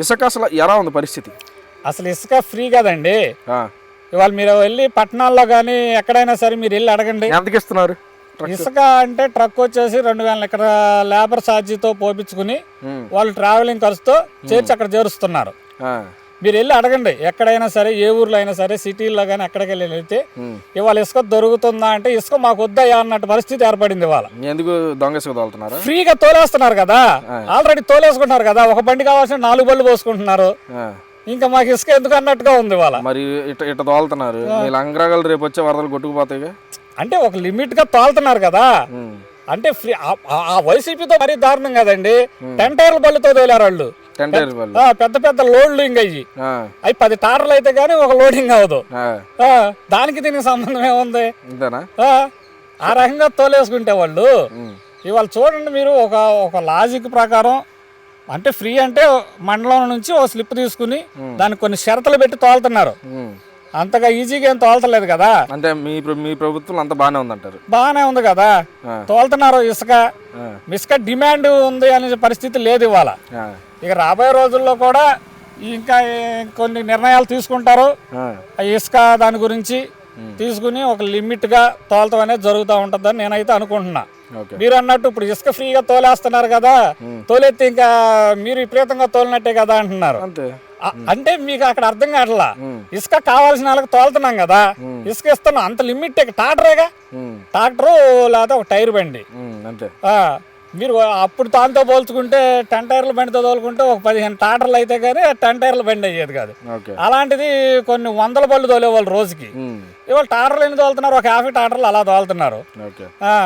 ఇసుక అసలు ఎలా ఉంది పరిస్థితి? అసలు ఇసుక ఫ్రీ కదండి. ఇవాళ మీరు వెళ్ళి పట్టణాల్లో కానీ ఎక్కడైనా సరే మీరు వెళ్ళి అడగండి. ఎంతకి ఇస్తున్నారు? ఇసుక అంటే ట్రక్ వచ్చేసి రెండు వేల ఇక్కడ లేబర్ ఛార్జీతో పోపించుకుని. వాళ్ళు ట్రావెలింగ్ ఖర్చుతో చేర్చి అక్కడ చేరుస్తున్నారు. మీరు వెళ్ళి అడగండి ఎక్కడైనా సరే ఏ ఊర్లో అయినా సరే సిటీల్లో కానీ ఎక్కడికి వెళ్ళి వెళ్తే. ఇవాళ ఇసుక దొరుకుతుందా అంటే ఇసుక మాకు వద్దయా అన్నట్టు పరిస్థితి ఏర్పడింది ఇవాళ. ఎందుకు దొంగ తోలుతున్నారా? ఫ్రీగా తోలేస్తున్నారు కదా. ఆల్రెడీ తోలేసుకుంటున్నారు కదా. ఒక బండి కావాల్సిన నాలుగు బళ్ళు పోసుకుంటున్నారు. ఇంకా మాకు ఇసుక ఎందుకు అన్నట్టుగా ఉంది ఇవాళ. మరి ఇట ఇట తోలుతున్నారు. లంగరాగలు రేపు వచ్చే వరదలు కొట్టుకుపోతాయిగా? అంటే ఒక లిమిట్గా తోలుతున్నారు కదా. అంటే ఫ్రీ ఆ- వైసీపీతో మరీ దారుణం కదండి. టెన్ టైర్ల బళ్ళతో తోలారు వాళ్ళు వాళ్ళు. పెద్ద పెద్ద లోడ్లు ఇంక అయ్యి ఆ. అవి పది టార్లు అయితే కానీ ఒక లోడింగ్. ఆ, దానికి దీనికి సంబంధం ఏముంది ఆ, ఆ రకంగా తోలేసుకుంటే వాళ్ళు. ఇవాళ చూడండి మీరు ఒక ఒక లాజిక్ ప్రకారం అంటే ఫ్రీ అంటే మండలం నుంచి ఒక స్లిప్ తీసుకుని దానికి కొన్ని షరతులు పెట్టి తోలుతున్నారు. అంతగా ఈజీగా ఏం తోలతలేదు కదా? అంటే మీ మీ ప్రభుత్వం అంతా బాగానే ఉందంటారు. బాగానే ఉంది కదా. తోలుతున్నారు ఇసుక. ఇసుక డిమాండ్ ఉంది అనే పరిస్థితి లేదు ఇవాళ. ఇక రాబోయే రోజుల్లో కూడా ఇంకా కొన్ని నిర్ణయాలు తీసుకుంటారు. ఇసుక దాని గురించి తీసుకుని ఒక లిమిట్గా తోలతం అనేది జరుగుతూ ఉంటుందని నేనైతే అనుకుంటున్నా. మీరు అన్నట్టు ఇప్పుడు ఇసుక ఫ్రీగా తోలేస్తున్నారు కదా? తోలెత్తి ఇంకా మీరు విపరీతంగా తోలినట్టే కదా అంటున్నారు. అంటే మీకు అక్కడ అర్థం కావట్లా. ఇసుక కావాల్సిన వాళ్ళకి తోలుతున్నాం కదా ఇసుక ఇస్తున్నాం. అంత లిమిట్ టాటరేగా ఉమ్. ట్రాక్టరు లేకపోతే ఒక టైర్ బండి. అంతే. మీరు అప్పుడు దాంతో పోల్చుకుంటే టెన్ టైర్ల బండితో తోలుకుంటే ఒక పదిహేను టాటర్లు అయితే కానీ టెన్ టైర్ల బండి అయ్యేది కాదు. అలాంటిది కొన్ని వందల బళ్ళు తోలేవాళ్ళు రోజుకి. ఇవాళ టాటర్లు ఎన్ని తోలుతున్నారు? ఒక యాభై టాటర్లు అలా తోలుతున్నారు.